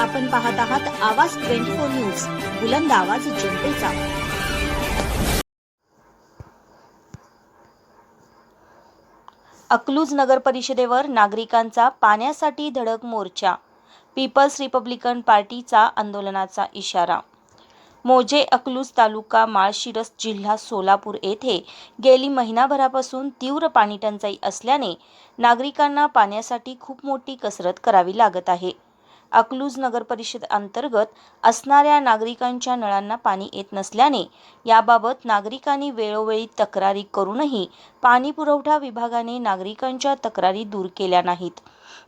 आपण पाहत आहात आवाज ट्वेंटी फोर न्यूज बुलंद आवाज जनतेचा. अकलूज नगर परिषदेवर नागरिकांचा पाण्यासाठी धडक मोर्चा पीपल्स रिपब्लिकन पार्टीचा आंदोलनाचा इशारा. मोजे अकलूज तालुका माळशिरस जिल्हा सोलापूर येथे गेली महिनाभरापासून तीव्र पाणीटंचाई असल्याने नागरिकांना पाण्यासाठी खूप मोठी कसरत करावी लागत आहे. अकलूज नगर परिषद अंतर्गत असणाऱ्या नागरिकांच्या नळांना पाणी येत नसल्याने याबाबत नागरिकांनी वेळोवेळी तक्रारी करूनही पाणी पुरवठा विभागाने नागरिकांच्या तक्रारी दूर केल्या नाहीत.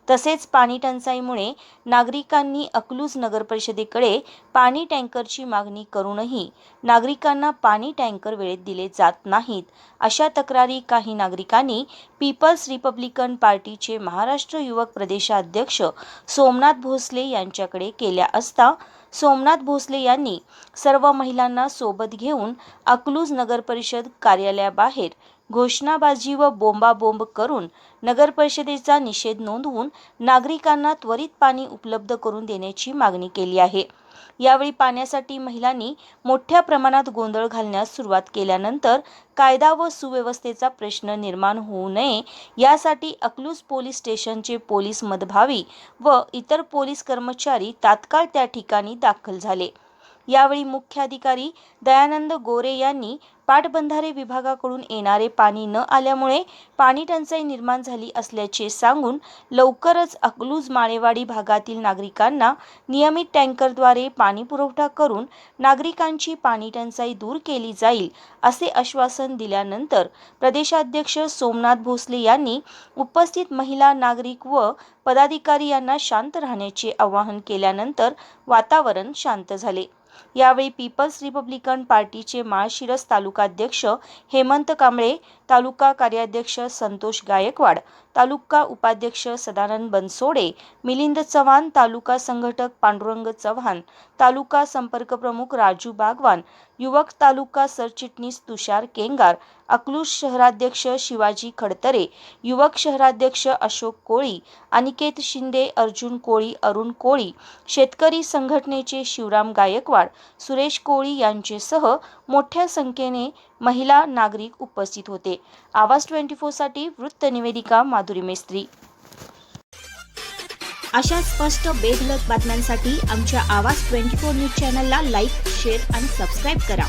तसेच पाणी टंचाईमुळे नागरिकांनी अकलूज नगर परिषदेकडे पाणी टँकरची मागणी करूनही नागरिकांना पाणी टँकर वेळेत दिले जात नाहीत. अशा तक्रारी काही नागरिकांनी पीपल्स रिपब्लिकन पार्टीचे महाराष्ट्र युवक प्रदेशाध्यक्ष सोमनाथ भोसले यांच्याकडे केल्या असता सोमनाथ भोसले यांनी सर्व महिलांना सोबत घेऊन अकलूज नगर परिषद कार्यालयाबाहेर घोषणाबाजी व बोंबाबोंब करून नगर परिषदेचा निषेध नोंदवून नागरिकांना त्वरित पाणी उपलब्ध करून देण्याची मागणी केली आहे. यावेळी पाण्यासाठी महिलांनी मोठ्या प्रमाणात गोंधळ घालण्यास सुरुवात केल्यानंतर कायदा व सुव्यवस्थेचा प्रश्न निर्माण होऊ नये यासाठी अकलूज पोलीस स्टेशनचे पोलीस मदभावी व इतर पोलीस कर्मचारी तात्काळ त्या ठिकाणी दाखल झाले. यावेळी मुख्याधिकारी दयानंद गोरे यांनी पाटबंधारे विभागाकडून येणारे पाणी न आल्यामुळे पाणी टंचाई निर्माण झाली असल्याचे सांगून लवकरच अकलूज माळेवाडी भागातील नागरिकांना नियमित टँकरद्वारे पाणी पुरवठा करून नागरिकांची पाणी टंचाई दूर केली जाईल असे आश्वासन दिल्यानंतर प्रदेशाध्यक्ष सोमनाथ भोसले यांनी उपस्थित महिला नागरिक व पदाधिकारी यांना शांत राहण्याचे आवाहन केल्यानंतर वातावरण शांत झाले. यावेळी पीपल्स रिपब्लिकन पार्टीचे माळशिरस तालुकाध्यक्ष हेमंत कांबळे तालुका कार्याध्यक्ष संतोष गायकवाड तालुका उपाध्यक्ष सदानंद बनसोडे मिलिंद चव्हाण तालुका संघटक पांडुरंग चव्हाण तालुका संपर्क प्रमुख राजू बागवान युवक तालुका सरचिटणीस तुषार केंगार अकलूज शहराध्यक्ष शिवाजी खडतरे युवक शहराध्यक्ष अशोक कोळी अनिकेत शिंदे अर्जुन कोळी अरुण कोळी शेतकरी संघटनेचे शिवराम गायकवाड सुरेश कोळी यांचेसह मोठ्या संख्येने महिला नागरिक उपस्थित होते. आवाज ट्वेंटी साठी वृत्तनिवेदिका माधुरी मेस्त्री. अशा स्पष्ट बेधलक बातम्यांसाठी आमच्या आवाज ट्वेंटी फोर न्यूज चॅनलला लाईक शेअर आणि सबस्क्राईब करा.